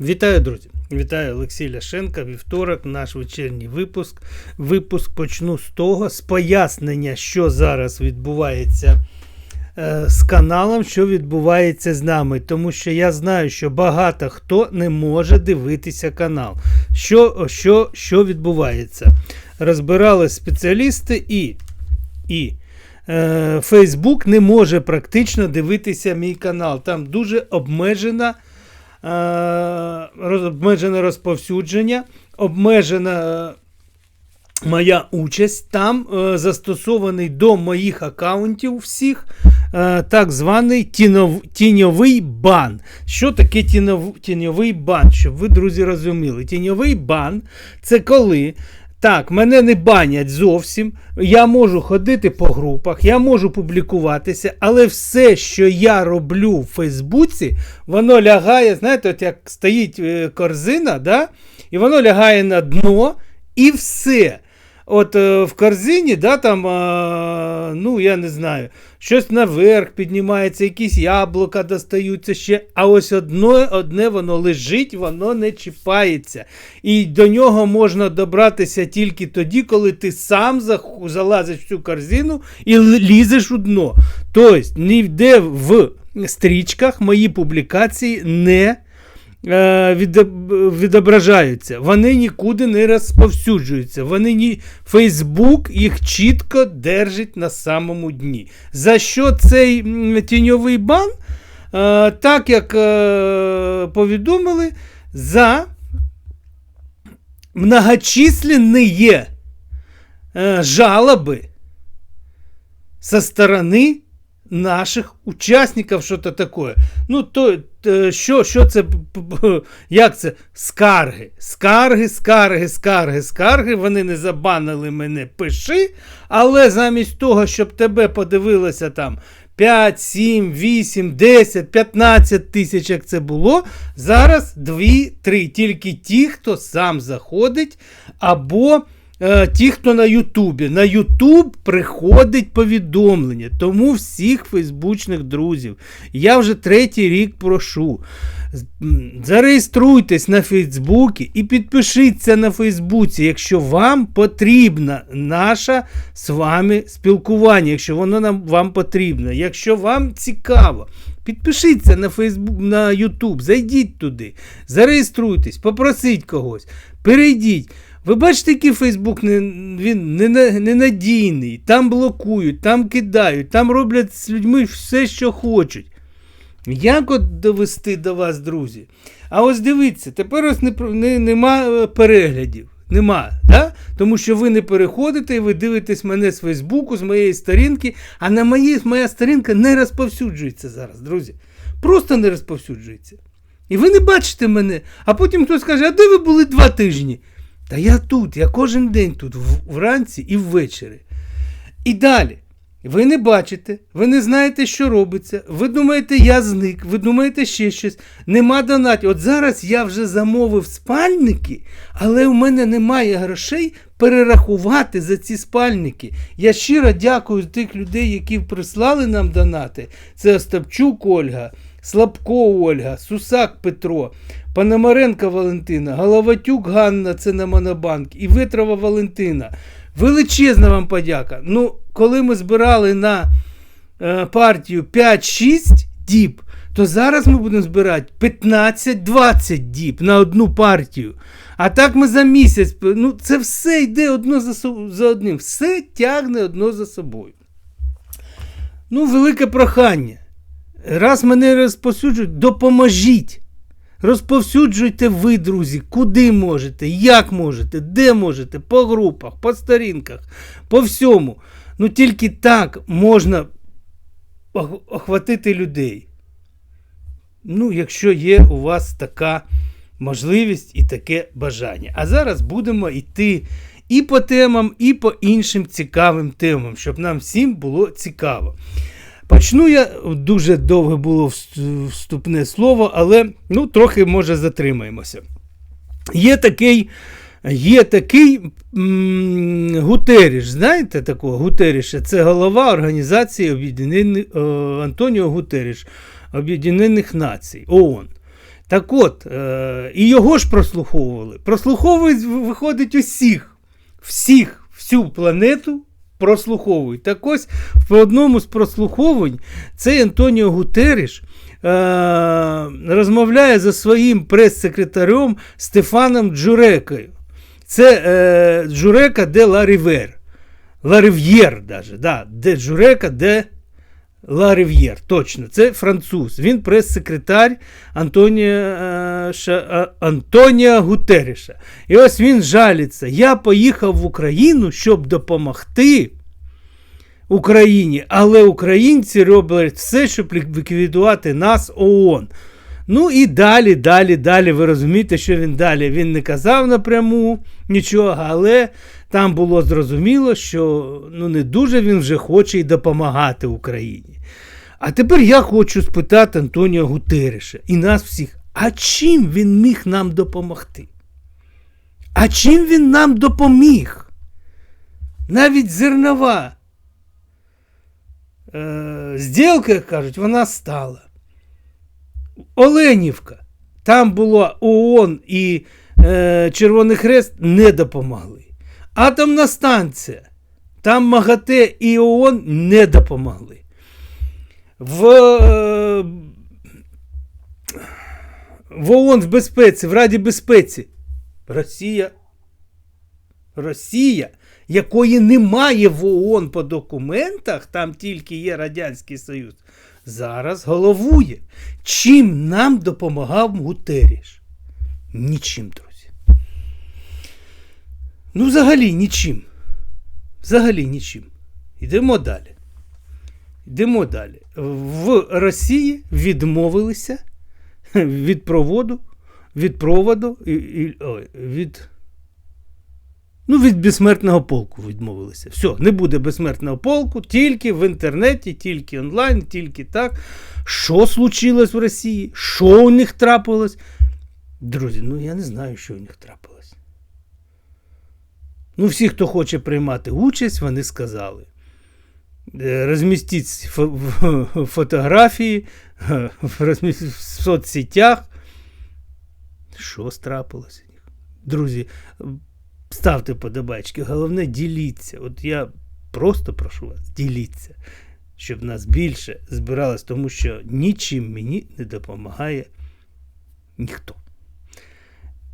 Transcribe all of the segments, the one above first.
Вітаю, друзі! Вітаю Олексій Ляшенка. Вівторок, наш вечірній випуск. Випуск почну з того, з пояснення, що зараз відбувається е, з каналом, що відбувається з нами. Тому що я знаю, що багато хто не може дивитися канал. Що, що, що відбувається? Розбирали спеціалісти і. і е, не може практично дивитися мій канал. Там дуже обмежена. Е, обмежене розповсюдження, обмежена моя участь. Там е, застосований до моїх аккаунтів всіх е, так званий тінов, тіньовий бан. Що таке тіньов, тіньовий бан? Щоб ви, друзі, розуміли. Тіньовий бан це коли. Так, мене не банять зовсім. Я можу ходити по групах, я можу публікуватися, але все, що я роблю в Фейсбуці, воно лягає, знаєте, от як стоїть е, корзина, да? і воно лягає на дно, і все. От е, в корзині, да, там, ну, я не знаю, щось наверх піднімається, якісь яблука достаються ще. А ось одне, одне воно лежить, воно не чіпається. І до нього можна добратися тільки тоді, коли ти сам залазиш в цю корзину і лізеш у дно. Тобто, ніде в стрічках мої публікації не відображаються. Вони нікуди не розповсюджуються. Вони ні... Фейсбук їх чітко держить на самому дні. За що цей тіньовий бан? Е, так як е, повідомили, за многочисленні е, жалоби со сторони наших учасників, що то таке. Ну, то, е, що, що це, як це? Скарги. Скарги, скарги, скарги, скарги. Вони не забанили мене, пиши. Але замість того, щоб тебе подивилося там 5, 7, 8, 10, 15 тисяч, як це було, зараз 2, 3. Тільки ті, хто сам заходить, або ті, хто на Ютубі. На Ютуб приходить повідомлення. Тому всіх фейсбучних друзів. Я вже третій рік прошу. Зареєструйтесь на Фейсбуці і підпишіться на Фейсбуці, якщо вам потрібна наша з вами спілкування, якщо воно нам вам потрібно, якщо вам цікаво. Підпишіться на Фейсбук, на Ютуб, зайдіть туди, зареєструйтесь, попросіть когось, перейдіть. Ви бачите, який Фейсбук не, він не- ненадійний, там блокують, там кидають, там роблять з людьми все, що хочуть. Як от довести до вас, друзі? А ось дивіться, тепер ось не, не, нема е, переглядів. Нема, да? Тому що ви не переходите і ви дивитесь мене з Фейсбуку, з моєї сторінки, а на моїй моя сторінка не розповсюджується зараз, друзі. Просто не розповсюджується. І ви не бачите мене. А потім хтось скаже, а де ви були два тижні? Та я тут, я кожен день тут, вранці і ввечері. І далі. Ви не бачите, ви не знаєте, що робиться. Ви думаєте, я зник, ви думаєте ще щось. Нема донатів. От зараз я вже замовив спальники, але у мене немає грошей перерахувати за ці спальники. Я щиро дякую тих людей, які прислали нам донати. Це Остапчук Ольга, Слабко Ольга, Сусак Петро, Пономаренко Валентина, Головатюк Ганна, це на Монобанк, і Витрова Валентина. Величезна вам подяка. Ну, коли ми збирали на е, партію 5-6 діб, то зараз ми будемо збирати 15-20 діб на одну партію. А так ми за місяць. Ну, це все йде одно за, за одним. Все тягне одно за собою. Ну, велике прохання. Раз мене розповсюджують, допоможіть. Розповсюджуйте ви, друзі, куди можете, як можете, де можете, по групах, по сторінках, по всьому. Ну тільки так можна охватити людей. Ну, якщо є у вас така можливість і таке бажання. А зараз будемо йти і по темам, і по іншим цікавим темам, щоб нам всім було цікаво. Почну я дуже довге було вступне слово, але ну, трохи може затримаємося. Є такий, є такий м, Гутеріш, знаєте такого Гутеріша? Це голова Організації Об'єднаних е, Антоніо Гутеріш Об'єднаних Націй ООН. Так от, е, і його ж прослуховували. Прослуховують, виходить, усіх. Всіх, всю планету прослуховують. Так ось в одному з прослуховувань цей Антоніо Гутеріш е, розмовляє за своїм прес-секретарем Стефаном Джурекою. Це е, Джурека де Ла Рівер. Ла Рив'єр, даже, да, де Джурека, де Ла Рив'єр. Точно, це француз. Він прес-секретар Антонія, Антонія Гутеріша. І ось він жаліться. Я поїхав в Україну, щоб допомогти Україні, але українці роблять все, щоб ліквідувати нас ООН. Ну і далі, далі, далі. Ви розумієте, що він далі. Він не казав напряму нічого, але там було зрозуміло, що ну, не дуже він вже хоче й допомагати Україні. А тепер я хочу спитати Антоніо Гутереша і нас всіх, а чим він міг нам допомогти? А чим він нам допоміг? Навіть зернова е, зділка, як кажуть, вона стала. Оленівка. Там було ООН і е, Червоний Хрест не допомогли. Атомна станція. Там МАГАТЕ і ООН не допомогли. В е, в ООН в безпеці, в Раді безпеці. Росія. Росія, якої немає в ООН по документах, там тільки є Радянський Союз, зараз головує. Чим нам допомагав Гутеріш? Нічим, друзі. Ну, взагалі нічим. Взагалі нічим. Йдемо далі. Йдемо далі. В Росії відмовилися від проводу, від проводу і, і, ой, від. Ну, від безсмертного полку відмовилися. Все, не буде безсмертного полку, тільки в інтернеті, тільки онлайн, тільки так. Що случилось в Росії? Що у них трапилось? Друзі, ну я не знаю, що у них трапилось. Ну, всі, хто хоче приймати участь, вони сказали. Е, розмістіть фотографії в соцсетях. Що страпилося? Друзі, ставте подобачки. Головне, діліться. От я просто прошу вас, діліться, щоб нас більше збиралось, тому що нічим мені не допомагає ніхто.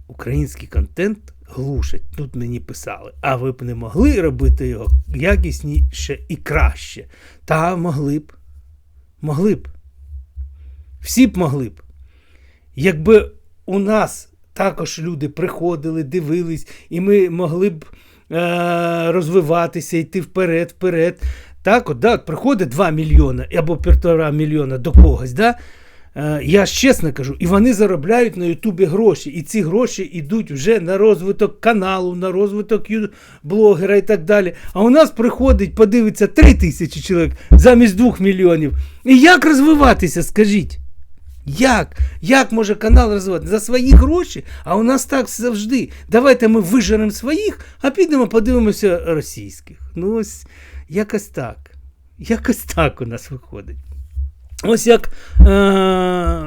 Український контент глушать. Тут мені писали, а ви б не могли робити його якісніше і краще. Та могли б. Могли б. Всі б могли б. Якби у нас також люди приходили, дивились, і ми могли б е- розвиватися, йти вперед, вперед. Так, от, да, приходить 2 мільйони або півтора мільйона до когось. да, я ж чесно кажу, і вони заробляють на Ютубі гроші. І ці гроші йдуть вже на розвиток каналу, на розвиток блогера і так далі. А у нас приходить, подивиться 3 тисячі чоловік замість 2 мільйонів. І як розвиватися, скажіть? Як? Як може канал розвивати? За свої гроші? А у нас так завжди. Давайте ми вижеремо своїх, а підемо подивимося російських. Ну ось якось так. Якось так у нас виходить. Ось як е-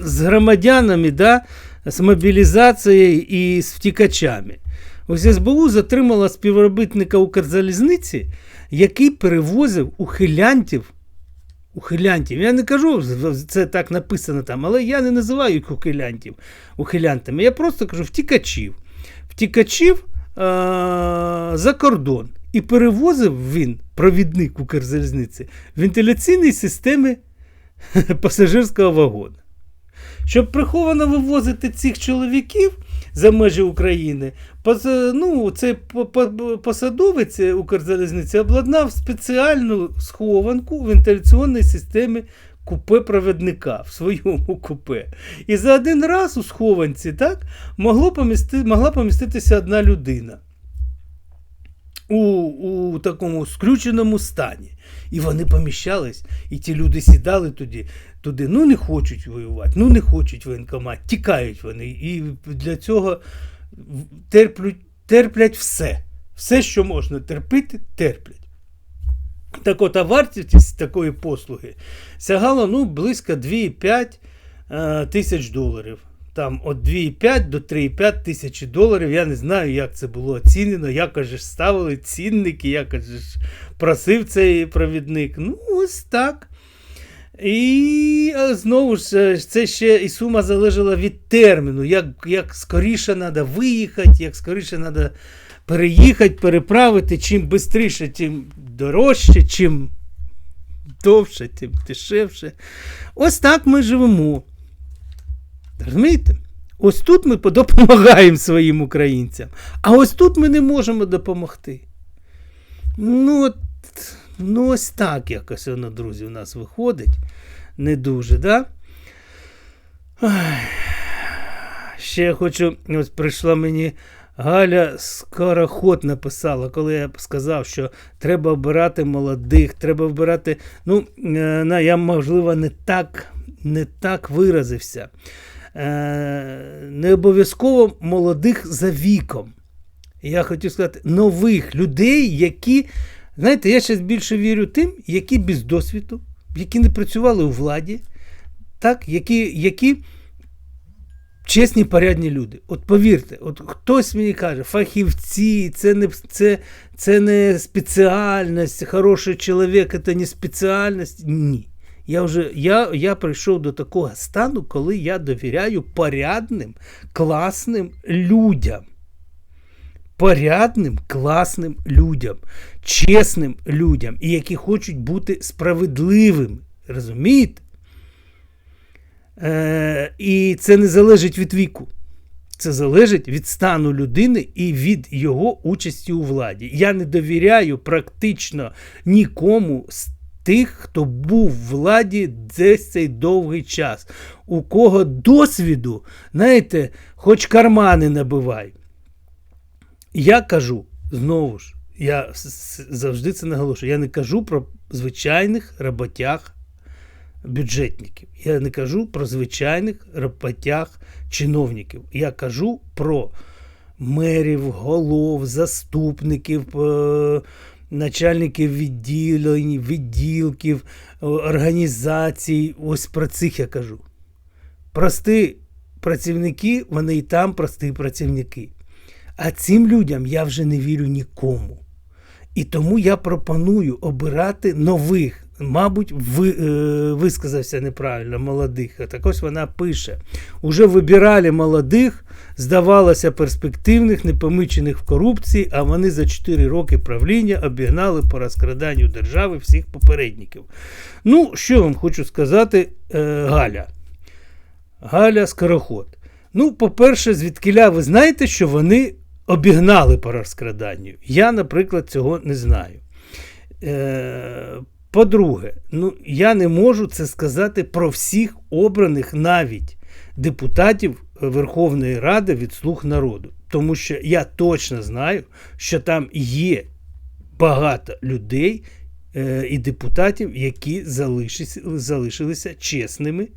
з громадянами, да, з мобілізацією і з втікачами. Ось СБУ затримала співробітника Укрзалізниці, який перевозив ухилянтів. Ухилянтів. Я не кажу, це так написано там, але я не називаю їх ухилянтів, ухилянтами. Я просто кажу втікачів. Втікачів е- за кордон. І перевозив він, провідник Укрзалізниці, вентиляційні системи пасажирського вагона. Щоб приховано вивозити цих чоловіків за межі України, ну, цей посадовець Укрзалізниці обладнав спеціальну схованку вентиляційної системи купе провідника в своєму купе. І за один раз у схованці так, могло помісти, могла поміститися одна людина у у такому скрюченому стані. І вони поміщались, і ті люди сідали туди, туди. Ну не хочуть воювати, ну не хочуть воєнкомат, тікають вони. І для цього терплять, терплять все. Все, що можна терпити, терплять. Так от, а вартість такої послуги сягала ну, близько 2,5 е, тисяч доларів. Там від 2,5 до 3,5 тисячі доларів. Я не знаю, як це було оцінено, як же ставили цінники, як же просив цей провідник. Ну, ось так. І е, знову ж е, це ще і сума залежала від терміну, як, як скоріше треба виїхати, як скоріше треба переїхати, переправити. Чим швидше, тим дорожче, чим довше, тим дешевше. Ось так ми живемо. Розумієте? Ось тут ми допомагаємо своїм українцям, а ось тут ми не можемо допомогти. Ну, от, ну ось так якось воно, друзі, у нас виходить. Не дуже, да? Ще я хочу, ось прийшла мені Галя Скороход написала, коли я сказав, що треба обирати молодих, треба вбирати. Ну, е, я, можливо, не так, не так виразився. Е, не обов'язково молодих за віком. Я хотів сказати, нових людей, які, знаєте, я зараз більше вірю тим, які без досвіду, які не працювали у владі, так, які які чесні порядні люди. От повірте, от хтось мені каже, фахівці, це не це, це не спеціальність, хороший чоловік це не спеціальність. Ні. Я вже я, я прийшов до такого стану, коли я довіряю порядним, класним людям. Порядним, класним людям, чесним людям, і які хочуть бути справедливими. Розумієте? Е, І це не залежить від віку. Це залежить від стану людини і від його участі у владі. Я не довіряю практично нікому з тих, хто був в владі десь цей довгий час. У кого досвіду, знаєте, хоч кармани набивай. Я кажу знову ж, я завжди це наголошую. Я не кажу про звичайних роботях бюджетників. Я не кажу про звичайних роботях чиновників. Я кажу про мерів, голов, заступників, е, начальників відділень, відділків, організацій. Ось про цих я кажу. Прості працівники, вони і там прості працівники. А цим людям я вже не вірю нікому. І тому я пропоную обирати нових Мабуть, ви, е, висказався неправильно молодих. Так ось вона пише: уже вибирали молодих, здавалося, перспективних, непомичених в корупції, а вони за 4 роки правління обігнали по розкраданню держави всіх попередників. Ну, що вам хочу сказати, е, Галя. Галя Скороход. Ну, по-перше, звідкиля ви знаєте, що вони обігнали по розкраданню. Я, наприклад, цього не знаю. Е, по-друге, ну я не можу це сказати про всіх обраних навіть депутатів Верховної Ради від слуг народу. Тому що я точно знаю, що там є багато людей е, і депутатів, які залишилися, залишилися чесними,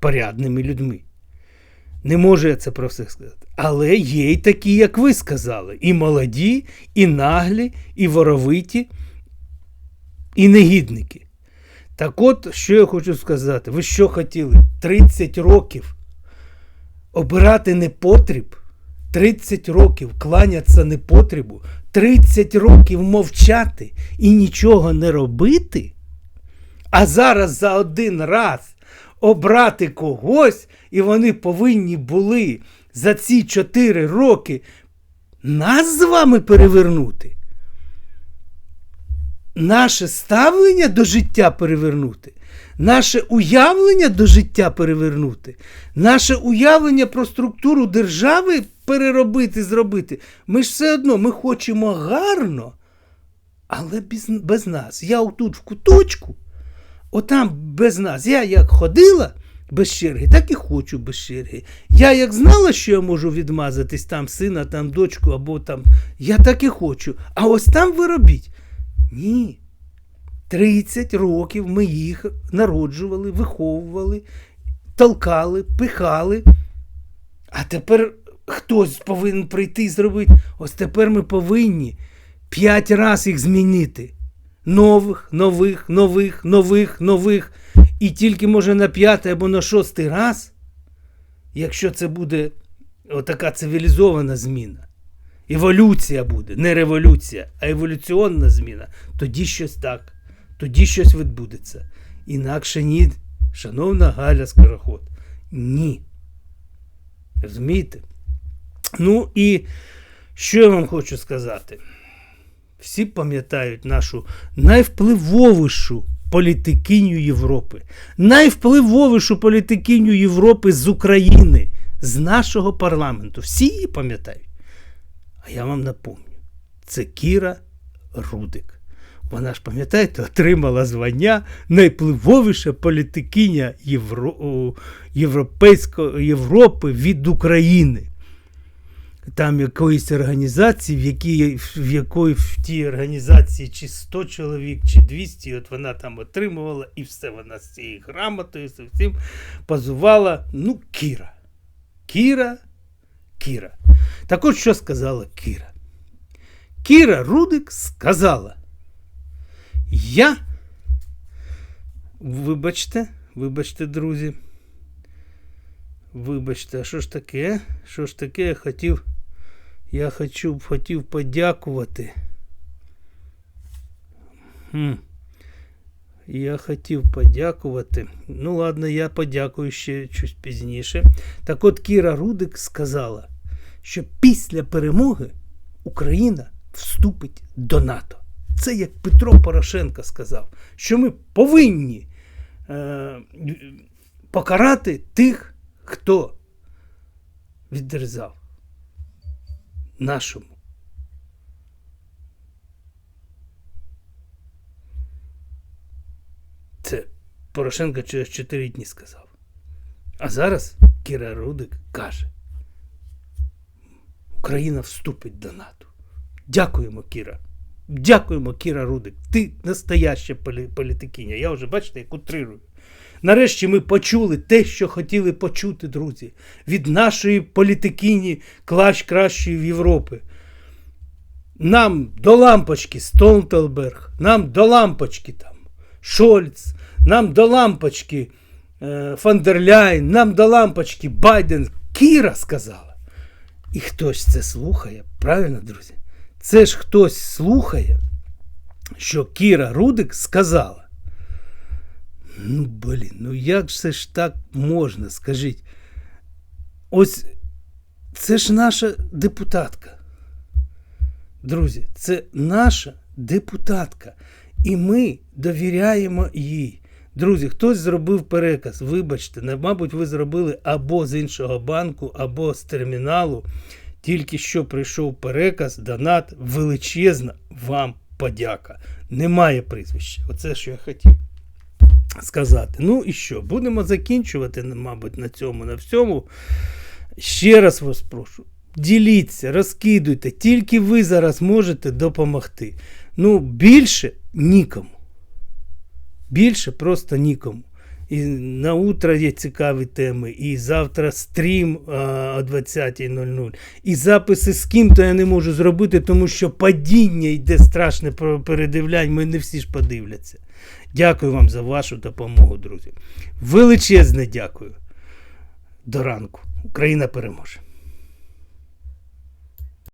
порядними людьми. Не можу я це про все сказати. Але є й такі, як ви сказали, і молоді, і наглі, і воровиті і негідники. Так от, що я хочу сказати, ви що хотіли? 30 років обирати непотріб, 30 років кланятися непотрібу, 30 років мовчати і нічого не робити, а зараз за один раз обрати когось, і вони повинні були за ці 4 роки нас з вами перевернути наше ставлення до життя перевернути, наше уявлення до життя перевернути, наше уявлення про структуру держави переробити, зробити. Ми ж все одно ми хочемо гарно, але без, без нас. Я отут в куточку, отам без нас. Я як ходила. Без черги, так і хочу без черги. Я як знала, що я можу відмазатись там сина, там дочку або там. Я так і хочу. А ось там ви робіть. Ні. 30 років ми їх народжували, виховували, толкали, пихали. А тепер хтось повинен прийти і зробити. Ось тепер ми повинні 5 разів їх змінити. Нових, нових, нових, нових, нових. І тільки може на п'ятий або на шостий раз, якщо це буде отака цивілізована зміна, еволюція буде, не революція, а еволюціонна зміна, тоді щось так, тоді щось відбудеться. Інакше ні, шановна Галя Скороход, ні. Розумієте? Ну і що я вам хочу сказати? Всі пам'ятають нашу найвпливовішу політикиню Європи, найвпливовішу політикиню Європи з України, з нашого парламенту. Всі її пам'ятають. Я вам напомню, це Кіра Рудик. Вона ж, пам'ятаєте, отримала звання найвпливовіша політикиня Євро... Європейської Європи від України. Там якоїсь організації, в якій в якої в тій організації чи 100 чоловік, чи 200, от вона там отримувала, і все вона з цією грамотою, з цим позувала. Ну, Кіра. Кіра, Кіра. Так от що сказала Кіра? Кіра Рудик сказала. Я. Вибачте, вибачте, друзі. Вибачте, а що ж таке? Що ж таке я хотів. Я хочу, хотів подякувати. Хм. Я хотів подякувати. Ну, ладно, я подякую ще щось пізніше. Так от Кіра Рудик сказала, що після перемоги Україна вступить до НАТО. Це як Петро Порошенко сказав, що ми повинні е, покарати тих, хто відрізав нашому. Це Порошенко через 4 дні сказав. А зараз Кіра Рудик каже: Україна вступить до НАТО. Дякуємо, Кіра. Дякуємо, Кіра Рудик. Ти настояща політикиня. Я вже бачите, як утрирую. Нарешті ми почули те, що хотіли почути, друзі, від нашої політикині клач кращої в Європі. Нам до лампочки Столтенберг, нам до лампочки там Шольц, нам до лампочки е, Фандерляйн, нам до лампочки Байден. Кіра сказала. І хтось це слухає, правильно, друзі? Це ж хтось слухає, що Кіра Рудик сказала. Ну, блін, ну як же ж так можна, скажіть? Ось це ж наша депутатка. Друзі, це наша депутатка. І ми довіряємо їй. Друзі, хтось зробив переказ. Вибачте, мабуть, ви зробили або з іншого банку, або з терміналу. Тільки що прийшов переказ, донат, величезна вам подяка. Немає прізвища. Оце що я хотів сказати. Ну і що? Будемо закінчувати, мабуть, на цьому, на всьому. Ще раз вас прошу. Діліться, розкидуйте, тільки ви зараз можете допомогти. Ну, більше нікому. Більше просто нікому. І на утро є цікаві теми, і завтра стрім о 20.00. І записи з ким-то я не можу зробити, тому що падіння йде страшне передивлянь, ми не всі ж подивляться. Дякую вам за вашу допомогу, друзі. Величезне дякую. До ранку. Україна переможе.